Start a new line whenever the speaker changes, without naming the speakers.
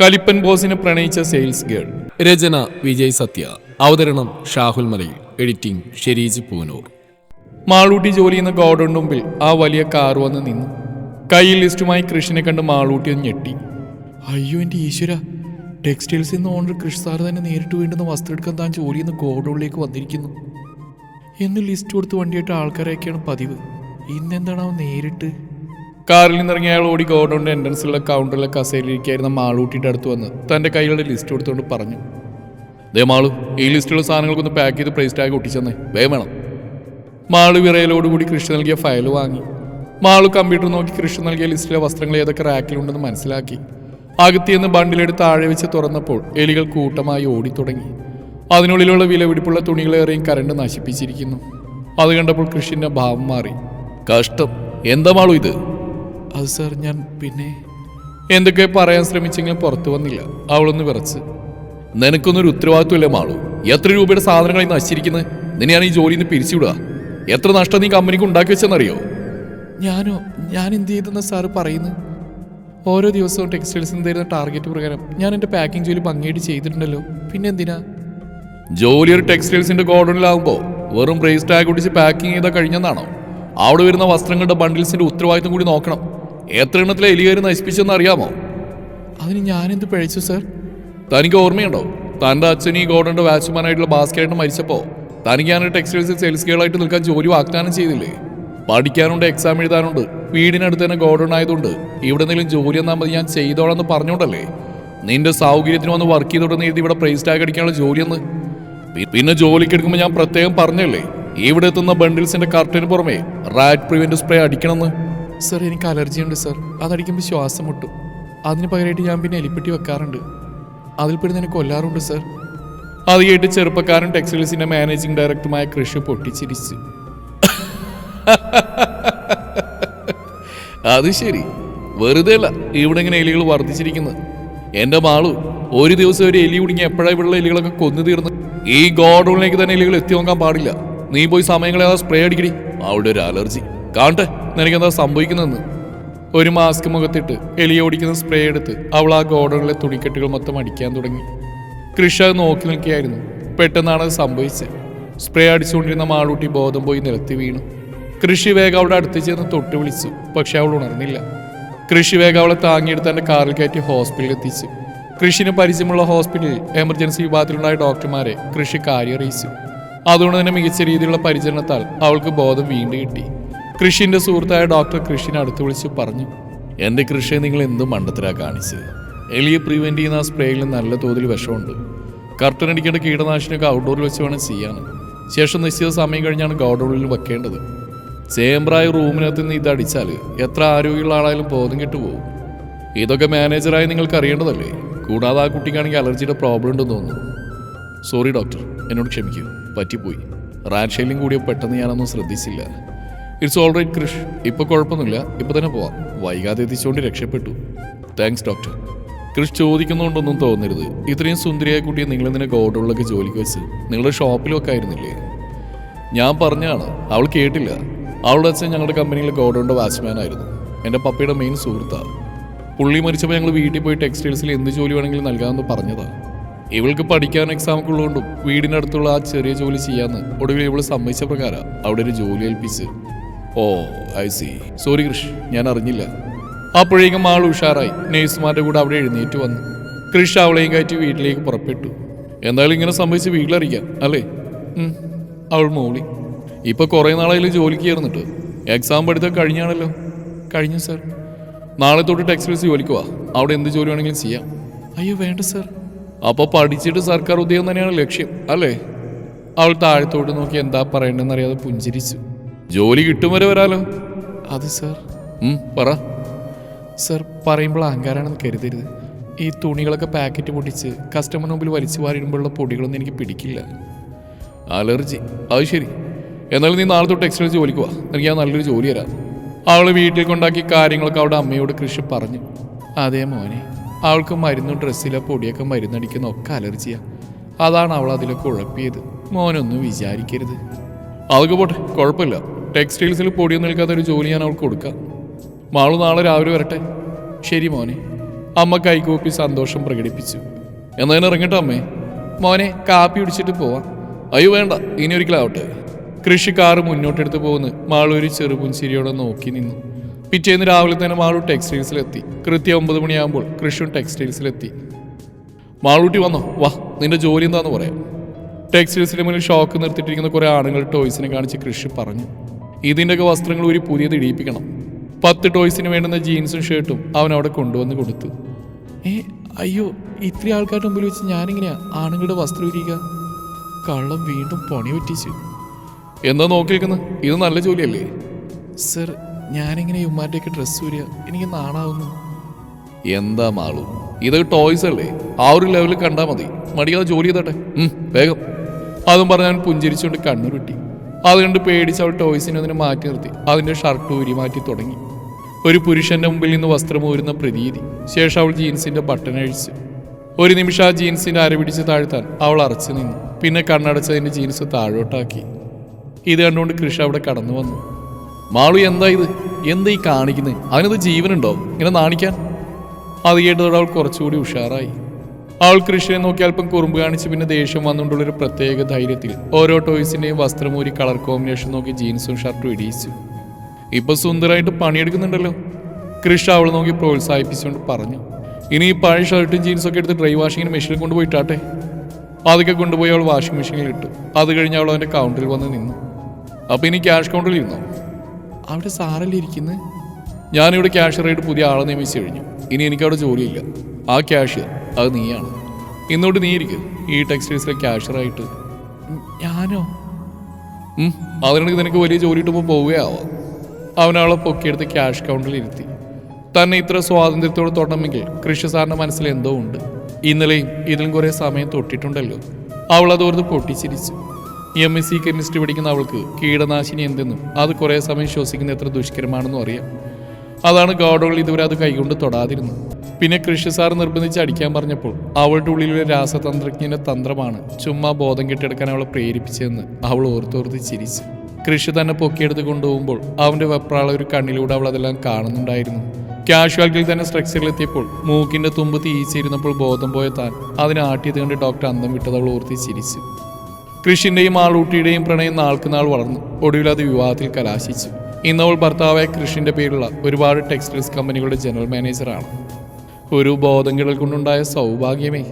കലിപ്പൻ ബോസിനെ പ്രണയിച്ച sales girl. രചന വിജയ് സത്യ. അവതരണം ഷാഹുൽ മലയിൽ. എഡിറ്റിംഗ് ഷെരീജ് പൂനൂർ. മാളൂട്ടി ജോലി ചെയ്യുന്ന ഗോഡൌൺ മുമ്പിൽ ആ വലിയ കാർ വന്ന് നിന്നു. കയ്യിൽ ലിസ്റ്റുമായി കൃഷിനെ കണ്ട് മാളൂട്ടി ഒന്ന് ഞെട്ടി. അയ്യോ എന്റെ ഈശ്വര. ടെക്സ്റ്റൈൽസിൽ നിന്ന് ഓണർ കൃഷി സാർ തന്നെ നേരിട്ട് വേണ്ടുന്ന വസ്ത്രം എടുക്കാൻ താൻ ജോലി ചെയ്യുന്ന ഗോഡൌണിലേക്ക് വന്നിരിക്കുന്നു. എന്ന് ലിസ്റ്റ് കൊടുത്ത് വണ്ടിയായിട്ട് ആൾക്കാരെയൊക്കെയാണ് പതിവ്. ഇന്നെന്താണ് അവൻ നേരിട്ട്? കാറിൽ നിന്നിറങ്ങിയ അയാൾ ഓടി ഗോഡൗണിന്റെ എൻട്രൻസിലുള്ള കൗണ്ടറിലെ കസേരയിലിരിക്കായിരുന്ന മാളൂട്ടിയുടെ അടുത്ത് വന്ന്. തന്റെ കൈകളുടെ ലിസ്റ്റ് കൊടുത്തുകൊണ്ട് പറഞ്ഞു. ദേ മാളു ഈ ലിസ്റ്റിലുള്ള സാധനങ്ങൾക്കൊന്ന് പാക്ക് ചെയ്ത് പ്രൈസ് ടാഗ് ഒട്ടിച്ചെന്നേ. വേഗം വേണം. മാളു വിറയലോടുകൂടി കൃഷി നൽകിയ ഫയൽ വാങ്ങി. മാളു കമ്പ്യൂട്ടർ നോക്കി കൃഷി നൽകിയ ലിസ്റ്റിലെ വസ്ത്രങ്ങൾ ഏതൊക്കെ റാക്കിലുണ്ടെന്ന് മനസ്സിലാക്കി. അകത്തിയെന്ന് ബണ്ടിലെടുത്ത് താഴെ വെച്ച് തുറന്നപ്പോൾ എലികൾ കൂട്ടമായി ഓടിത്തുടങ്ങി അതിനുള്ളിലുള്ള വിലപിടിപ്പുള്ള തുണികളേറെയും കരണ്ട് നശിപ്പിച്ചിരിക്കുന്നു. അത് കണ്ടപ്പോൾ കൃഷിന്റെ ഭാവം മാറി. കഷ്ടം. എന്താ മാളു ഇത്? അത് സാർ ഞാൻ പിന്നെ എന്തൊക്കെ പറയാൻ ശ്രമിച്ചെങ്കിലും പുറത്തു വന്നില്ല. അവളൊന്ന് വിറച്ച്. നിനക്കൊന്നൊരു ഉത്തരവാദിത്വമില്ല മാളു. എത്ര രൂപയുടെ സാധനങ്ങളായി നശിച്ചിരിക്കുന്നത് നിന്നെയാണ് ഈ ജോലിയിൽ നിന്ന് പിരിച്ചുവിടുക. എത്ര നഷ്ടം നീ കമ്പനിക്ക് ഉണ്ടാക്കി വെച്ചെന്നറിയോ? ഞാനോ ഞാൻ എന്ത് ചെയ്തെന്ന് സാറ് പറയുന്നു? ഓരോ ദിവസവും ടെക്സ്റ്റൈൽസിന് തരുന്ന ടാർഗറ്റ് പ്രകാരം ഞാൻ എന്റെ പാക്കിംഗ് ജോലി ഭംഗിയായിട്ട് ചെയ്തിട്ടുണ്ടല്ലോ. പിന്നെ എന്തിനാ? ജോലി ഒരു ടെക്സ്റ്റൈൽസിന്റെ ഗോഡൌണിലാകുമ്പോൾ വെറും ബ്രേസ് ടാഗ് ഒടിച്ച് പാക്കിംഗ് ചെയ്താൽ കഴിഞ്ഞെന്നാണോ? അവിടെ വരുന്ന വസ്ത്രങ്ങളുടെ ബണ്ടിൽസിന്റെ ഉത്തരവാദിത്തം കൂടി നോക്കണം. എത്ര എണ്ണത്തിലെ എലികയറി നശിപ്പിച്ചെന്ന് അറിയാമോ? അതിന് ഞാനെന്ത് പഴിച്ചു സർ? തനിക്ക് ഓർമ്മയുണ്ടോ? തന്റെ അച്ഛൻ ഈ ഗോഡന്റെ വാച്ച്മാനായിട്ടുള്ള ഭാസ്കരായിട്ട് മരിച്ചപ്പോൾ തനിക്ക് ടെക്സ്റ്റൈൽസ് സെയിൽസ് ഗേളായിട്ട് നിൽക്കാൻ ജോലി വാഗ്ദാനം ചെയ്തില്ലേ? പഠിക്കാനുണ്ട് എക്സാം എഴുതാനുണ്ട് വീടിനടുത്ത് തന്നെ ഗോഡൺ ആയതുകൊണ്ട് ഇവിടെ എന്തെങ്കിലും ജോലി എന്നാൽ മതി ഞാൻ ചെയ്തോളാം എന്ന് പറഞ്ഞോണ്ടല്ലേ നിന്റെ സൗകര്യത്തിന് വന്ന് വർക്ക് ചെയ്തോടെന്ന് എഴുതി ഇവിടെ പ്രൈസ് ടാഗ് അടിക്കാനുള്ള ജോലിയെന്ന് പിന്നെ ജോലിക്ക് എടുക്കുമ്പോൾ ഞാൻ പ്രത്യേകം പറഞ്ഞല്ലേ? ഇവിടെ എത്തുന്ന ബണ്ടിൽസിന്റെ കർട്ടന് പുറമെ റാറ്റ് പ്രിവെന്റ് സ്പ്രേ അടിക്കണമെന്ന്. സർ എനിക്ക് അലർജി ഉണ്ട് സർ. അതടിക്കുമ്പോൾ ശ്വാസം മുട്ടും. അതിന് പകരമായിട്ട് ഞാൻ പിന്നെ എലിപ്പെട്ടി വെക്കാറുണ്ട്. അതിൽ പെടുന്ന എന്നെ കൊല്ലാറുണ്ട് സർ. അത് കേട്ട് ചെറുപ്പക്കാരൻ ടെക്സ്റ്റൈൽസിന്റെ മാനേജിംഗ് ഡയറക്ടറുമായ കൃഷി പൊട്ടിച്ചിരിച്ചു. അത് ശരി. വെറുതെ അല്ല ഇവിടെ ഇങ്ങനെ എലികൾ വർദ്ധിച്ചിരിക്കുന്നത് എന്റെ മാളു ഒരു ദിവസം ഒരു എലി കുടുങ്ങി എപ്പോഴാ ഇവിടെ എലികളൊക്കെ കൊന്നു തീർന്ന്? ഈ ഗോഡൌണിലേക്ക് തന്നെ എലികൾ എത്തി നോക്കാൻ പാടില്ല. നീ പോയി സമയങ്ങളെ സ്പ്രേ അടിക്കടി. അവിടെ ഒരു അലർജി. കാണട്ടെ നിനക്കെന്താ സംഭവിക്കുന്നതെന്ന്. ഒരു മാസ്ക് മുഖത്തിട്ട് എലി ഓടിക്കുന്ന സ്പ്രേ എടുത്ത് അവൾ ആ ഗോഡണിലെ തുണിക്കെട്ടുകൾ മൊത്തം അടിക്കാൻ തുടങ്ങി. കൃഷി നോക്കി നിൽക്കുകയായിരുന്നു. പെട്ടെന്നാണ് അത് സംഭവിച്ചത്. സ്പ്രേ അടിച്ചുകൊണ്ടിരുന്ന മാളൂട്ടി ബോധം പോയി നിലത്തി വീണു. കൃഷി വേഗം അവളുടെ അടുത്ത് ചെന്ന് തൊട്ട് വിളിച്ചു പക്ഷെ അവൾ ഉണർന്നില്ല. കൃഷി വേഗം അവളെ താങ്ങിയെടുത്ത് തന്റെ കാറിൽ കയറ്റി ഹോസ്പിറ്റലിൽ എത്തിച്ചു. കൃഷിന് പരിചയമുള്ള ഹോസ്പിറ്റലിൽ എമർജൻസി വിഭാഗത്തിലുണ്ടായ ഡോക്ടർമാരെ കൃഷി കാര്യം അറിയിച്ചു അതുകൊണ്ട് തന്നെ മികച്ച രീതിയിലുള്ള പരിചരണത്താൽ അവൾക്ക് ബോധം വീണ്ടും കിട്ടി. കൃഷിന്റെ സുഹൃത്തായ ഡോക്ടർ കൃഷിനെ അടുത്ത് വിളിച്ച് പറഞ്ഞു എന്റെ കൃഷിയെ നിങ്ങൾ എന്ത് മണ്ടത്തിലാണ് കാണിച്ചത് എലിയെ പ്രിവെന്റ് ചെയ്യുന്ന ആ സ്പ്രേയിൽ നല്ല തോതിൽ വിഷമുണ്ട്. കർട്ടൻ അടിക്കേണ്ട കീടനാശിനിയൊക്കെ ഔട്ട്ഡോറിൽ വെച്ച് വേണം ചെയ്യാൻ. ശേഷം നിശ്ചിത സമയം കഴിഞ്ഞാണ് ഗൗഡോറിൽ വെക്കേണ്ടത്. ചേംബ്രായ റൂമിനകത്ത് നിന്ന് ഇതടിച്ചാൽ എത്ര ആരോഗ്യമുള്ള ആളായാലും ബോധം കെട്ടുപോകും. ഇതൊക്കെ മാനേജറായി നിങ്ങൾക്ക് അറിയേണ്ടതല്ലേ? കൂടാതെ ആ കുട്ടിക്കാണെങ്കിൽ അലർജിയുടെ പ്രോബ്ലം ഉണ്ടെന്ന് തോന്നുന്നു. സോറി ഡോക്ടർ എന്നോട് ക്ഷമിക്കൂ. പറ്റിപ്പോയി. കൂടിയോ കൂടിയ പെട്ടെന്ന് ഞാനൊന്നും ശ്രദ്ധിച്ചില്ല. ഇറ്റ്സ് ഓൾ റൈറ്റ് കൃഷ് ഇപ്പോൾ കുഴപ്പമൊന്നുമില്ല. ഇപ്പോൾ തന്നെ പോവാം. വൈകാതെ എത്തിച്ചുകൊണ്ട് രക്ഷപ്പെട്ടു. താങ്ക്സ് ഡോക്ടർ ക്രിഷ് ചോദിക്കുന്നതുകൊണ്ടൊന്നും തോന്നരുത്. ഇത്രയും സുന്ദരിയായ കുട്ടിയെ നിങ്ങൾ നിന്നെ ഗോഡുള്ളൊക്കെ ജോലിക്ക് വെച്ച് നിങ്ങളുടെ ഷോപ്പിലൊക്കെ ആയിരുന്നില്ലേ? ഞാൻ പറഞ്ഞാണ് അവൾ കേട്ടില്ല. അവളുടെ അച്ഛൻ ഞങ്ങളുടെ കമ്പനിയിലെ ഗോഡൗണിന്റെ വാച്ച്മാൻ ആയിരുന്നു. എന്റെ പപ്പയുടെ മെയിൻ സുഹൃത്താണ് പുള്ളി മരിച്ചപ്പോൾ ഞങ്ങൾ വീട്ടിൽ പോയി ടെക്സ്റ്റൈൽസിൽ എന്ത് ജോലി വേണമെങ്കിലും നൽകാമെന്ന് പറഞ്ഞതാണ് ഇവൾക്ക് പഠിക്കാൻ എക്സാം ഒക്കെ ഉള്ളതുകൊണ്ടും വീടിനടുത്തുള്ള ആ ചെറിയ ജോലി ചെയ്യാമെന്ന് ഒടുവിൽ ഇവൾ സമ്മതിച്ച പ്രകാരം അവിടെ ഒരു ജോലി ഏൽപ്പിച്ച് oh I see sorry Krish ഞാൻ അറിഞ്ഞില്ല. അപ്പോഴേക്കും ആൾ ഉഷാറായി. നേഴ്സുമാരുടെ കൂടെ അവിടെ എഴുന്നേറ്റ് വന്നു. കൃഷ് അവളെയും കയറ്റി വീട്ടിലേക്ക് പുറപ്പെട്ടു. എന്തായാലും ഇങ്ങനെ സംഭവിച്ച് വീട്ടിലറിയിക്കാം അല്ലേ? അവൾ മോളി. ഇപ്പൊ കുറേ നാളായാലും ജോലിക്ക് ചേർന്നിട്ട്. എക്സാം പഠിത്തം കഴിഞ്ഞാണല്ലോ. കഴിഞ്ഞു സർ നാളെ തൊട്ട് ടെക്സ്റ്റൈൽസ് ജോലിക്ക് വാ. അവിടെ എന്ത് ജോലി വേണമെങ്കിലും ചെയ്യാം. അയ്യോ വേണ്ട സർ അപ്പൊ പഠിച്ചിട്ട് സർക്കാർ ഉദ്യോഗം തന്നെയാണ് ലക്ഷ്യം അല്ലേ? അവൾ താഴത്തോട്ട് നോക്കി എന്താ പറയണ്ടെന്ന് അറിയാതെ പുഞ്ചിരിച്ചു. ജോലി കിട്ടും വരെ വരാലോ. അത് സർ. പറ. സർ പറയുമ്പോൾ അഹങ്കാരാണെന്ന് കരുതരുത്. ഈ തുണികളൊക്കെ പാക്കറ്റ് പൊട്ടിച്ച് കസ്റ്റമർ മുമ്പിൽ വലിച്ചു വാരിടുമ്പോഴുള്ള പൊടികളൊന്നും എനിക്ക് പിടിക്കില്ല. അലർജി. അത് ശരി. എന്നാലും നീ നാളെ തൊട്ട് എക്സ്ട്രാ ജോലിക്ക് വാ. എനിക്ക് ഞാൻ നല്ലൊരു ജോലി തരാം. അവൾ വീട്ടിൽ കൊണ്ടാക്കി കാര്യങ്ങളൊക്കെ അവളുടെ അമ്മയോട് കൃഷി പറഞ്ഞു. അതേ മോനെ. അവൾക്ക് മരുന്നും ഡ്രസ്സിലെ പൊടിയൊക്കെ മരുന്നടിക്കുന്ന ഒക്കെ അലർജിയാ. അതാണ് അവൾ അതിലൊക്കെ ഉഴപ്പിയത്. മോനൊന്നും വിചാരിക്കരുത്. അതൊക്കെ പോട്ടെ. കുഴപ്പമില്ല. ടെക്സ്റ്റൈൽസിൽ പൊടിയൊന്നും നിൽക്കാത്ത ഒരു ജോലി ഞാൻ അവൾക്ക് കൊടുക്കാം. മാളു നാളെ രാവിലെ വരട്ടെ. ശരി മോനെ. അമ്മ കൈകൂപ്പി സന്തോഷം പ്രകടിപ്പിച്ചു. എന്നതിന് ഇറങ്ങട്ടെ അമ്മേ. മോനെ കാപ്പി കുടിച്ചിട്ട് പോവാം. അയ്യോ വേണ്ട. ഇനി ഒരിക്കലാവട്ടെ. കൃഷിക്കാറ് മുന്നോട്ടെടുത്ത് പോകുന്ന. മാളു ഒരു ചെറുപുഞ്ചിരിയോടെ നോക്കി നിന്നു. പിറ്റേന്ന് രാവിലെ തന്നെ മാളു ടെക്സ്റ്റൈൽസിലെത്തി. കൃത്യം ഒമ്പത് മണിയാകുമ്പോൾ കൃഷിയും ടെക്സ്റ്റൈൽസിലെത്തി. മാളൂട്ടി വന്നോ? വാ നിന്റെ ജോലി എന്താന്ന് പറയാം. ടെക്സ്റ്റൈൽസിന്റെ മുന്നിൽ ഷോക്ക് നിർത്തിയിട്ടിരിക്കുന്ന കുറെ ആണുങ്ങൾ ടോയ്സിനെ കാണിച്ച് കൃഷി പറഞ്ഞു. ഇതിന്റെയൊക്കെ വസ്ത്രങ്ങൾ ഒരു പുതിയത് ഇടിയിപ്പിക്കണം. പത്ത് ടോയ്സിന് വേണ്ടുന്ന ജീൻസും ഷർട്ടും അവൻ അവിടെ കൊണ്ടുവന്ന് കൊടുത്തു. ഏ അയ്യോ ഇത്രയും ആൾക്കാരുടെ മുമ്പിൽ വെച്ച് ഞാനിങ്ങനെയാ ആണുങ്ങളുടെ വസ്ത്രം ഇരിക്കുക കള്ളം വീണ്ടും പണി പറ്റിച്ചു. എന്താ നോക്കി നിൽക്കുന്നത് ഇത് നല്ല ജോലിയല്ലേ? സർ ഞാനിങ്ങനെ ഉമ്മാന്റെയൊക്കെ ഡ്രസ്സ് വരിക എനിക്ക് നാണാവുന്നു. എന്താ മാളു? ഇത് ടോയ്സ് അല്ലേ? ആ ഒരു ലെവലിൽ കണ്ടാൽ മതി. മടിയാതെ ജോലി ചെയ്തട്ടെ. വേഗം. അതും പറഞ്ഞാൽ പുഞ്ചിരിച്ചുകൊണ്ട് കണ്ണുരുട്ടി. അത് കണ്ട് പേടിച്ച് അവൾ ടോയ്സിനെ അതിനെ മാറ്റി നിർത്തി. അതിന്റെ ഷർട്ട് ഊരി മാറ്റി തുടങ്ങി. ഒരു പുരുഷന്റെ മുമ്പിൽ നിന്ന് വസ്ത്രം ഊരുന്ന പ്രതീതി. ശേഷം അവൾ ജീൻസിന്റെ ബട്ടൺ അഴിച്ചു. ഒരു നിമിഷം ആ ജീൻസിന്റെ അരപിടിച്ച് താഴ്ത്താൻ അവൾ അറച്ചു നിന്നു. പിന്നെ കണ്ണടച്ചതിന്റെ ജീൻസ് താഴോട്ടാക്കി. ഇത് കണ്ടുകൊണ്ട് കൃഷി അവിടെ കടന്നു വന്നു. മാളു എന്താ ഇത്? എന്താ ഈ കാണിക്കുന്നത് അതിനത് ജീവനുണ്ടോ? ഇങ്ങനെ നാണിക്കാൻ? അത് കേട്ടതോടെ അവൾ കുറച്ചുകൂടി ഉഷാറായി. അവൾ കൃഷിയെ നോക്കി അല്പം കുറുമ്പ് കാണിച്ച് പിന്നെ ദേഷ്യം വന്നുകൊണ്ടുള്ള ഒരു പ്രത്യേക ധൈര്യത്തിൽ ഓരോ ടോയ്സിന്റെയും വസ്ത്രമൂരി കളർ കോമ്പിനേഷൻ നോക്കി ജീൻസും ഷർട്ടും ഇടിയിച്ചു. ഇപ്പൊ സുന്ദരമായിട്ട് പണിയെടുക്കുന്നുണ്ടല്ലോ. കൃഷ അവൾ നോക്കി പ്രോത്സാഹിപ്പിച്ചുകൊണ്ട് പറഞ്ഞു. ഇനി ഈ പഴയ ഷർട്ടും ഒക്കെ എടുത്ത് ഡ്രൈ വാഷിങ്ങിന് മെഷീനിൽ കൊണ്ടുപോയിട്ടാട്ടെ. അതൊക്കെ കൊണ്ടുപോയി അവൾ വാഷിംഗ് മെഷീനിൽ ഇട്ടു. അത് കഴിഞ്ഞ് അവൾ അവന്റെ കൗണ്ടറിൽ വന്ന് നിന്നു. അപ്പൊ ഇനി ക്യാഷ് കൗണ്ടറിൽ ഇരുന്നോ? അവിടെ സാറല്ലേ ഇരിക്കുന്നത് ഞാനിവിടെ ക്യാഷ്യറായിട്ട് പുതിയ ആളെ നിയമിച്ചു കഴിഞ്ഞു. ഇനി എനിക്ക് അവിടെ ജോലിയില്ല. ആ ക്യാഷ്യർ അത് നീയാണ്. ഇന്നോട്ട് നീ ഇരിക്കും. ഈ ടെക്സ്റ്റൈൽസിലെ ക്യാഷറായിട്ട് ഞാനോ? അതിനിടയ്ക്ക് നിനക്ക് വലിയ ജോലി ഇട്ടുമ്പോൾ പോവുകയാവാം. അവനവളെ പൊക്കിയെടുത്ത് ക്യാഷ് കൗണ്ടറിൽ ഇരുത്തി. തന്നെ ഇത്ര സ്വാതന്ത്ര്യത്തോട് തൊടണമെങ്കിൽ കൃഷി സാറിന്റെ മനസ്സിൽ എന്തോ ഉണ്ട്. ഇന്നലെയും ഇതിലും കുറേ സമയം തൊട്ടിട്ടുണ്ടല്ലോ. അവൾ അതോർത്ത് പൊട്ടിച്ചിരിച്ചു. എം എസ് സി കെമിസ്ട്രി പഠിക്കുന്ന അവൾക്ക് കീടനാശിനി എന്തെന്നും അത് കുറേ സമയം ശ്വസിക്കുന്ന എത്ര ദുഷ്കരമാണെന്നും അറിയാം. അതാണ് ഗോഡുകൾ ഇതുവരെ അത് കൈകൊണ്ട് തൊടാതിരുന്നു പിന്നെ കൃഷി സാർ നിർബന്ധിച്ച് അടിക്കാൻ പറഞ്ഞപ്പോൾ അവളുടെ ഉള്ളിലെ രാസതന്ത്രജ്ഞന്റെ തന്ത്രമാണ് ചുമ്മാ ബോധം കെട്ടിയെടുക്കാൻ അവളെ പ്രേരിപ്പിച്ചതെന്ന് അവൾ ഓർത്തോർത്ത് ചിരിച്ചു. കൃഷി തന്നെ പൊക്കിയെടുത്ത് കൊണ്ടുപോകുമ്പോൾ അവന്റെ വെപ്രാള ഒരു കണ്ണിലൂടെ അവൾ അതെല്ലാം കാണുന്നുണ്ടായിരുന്നു. കാഷ്വാലിറ്റിയിൽ തന്നെ സ്ട്രക്ചറിലെത്തിയപ്പോൾ മൂക്കിന്റെ തുമ്പ് തീയിച്ചിരുന്നപ്പോൾ ബോധം പോയ താൻ അതിനെ ആട്ടിയത് കണ്ട് ഡോക്ടർ അന്തം വിട്ടത് അവൾ ഓർത്തി ചിരിച്ചു. കൃഷിന്റെയും ആളൂട്ടിയുടെയും പ്രണയം നാൾക്ക് നാൾ വളർന്നു. ഒടുവിൽ അത് വിവാഹത്തിൽ കലാശിച്ചു. ഇന്നവൾ ഭർത്താവായ കൃഷിന്റെ പേരുള്ള ഒരുപാട് ടെക്സ്റ്റൈൽസ് കമ്പനികളുടെ ജനറൽ മാനേജറാണ്. ഒരു ബോധം കിടൽ കൊണ്ടുണ്ടായ സൗഭാഗ്യമേ.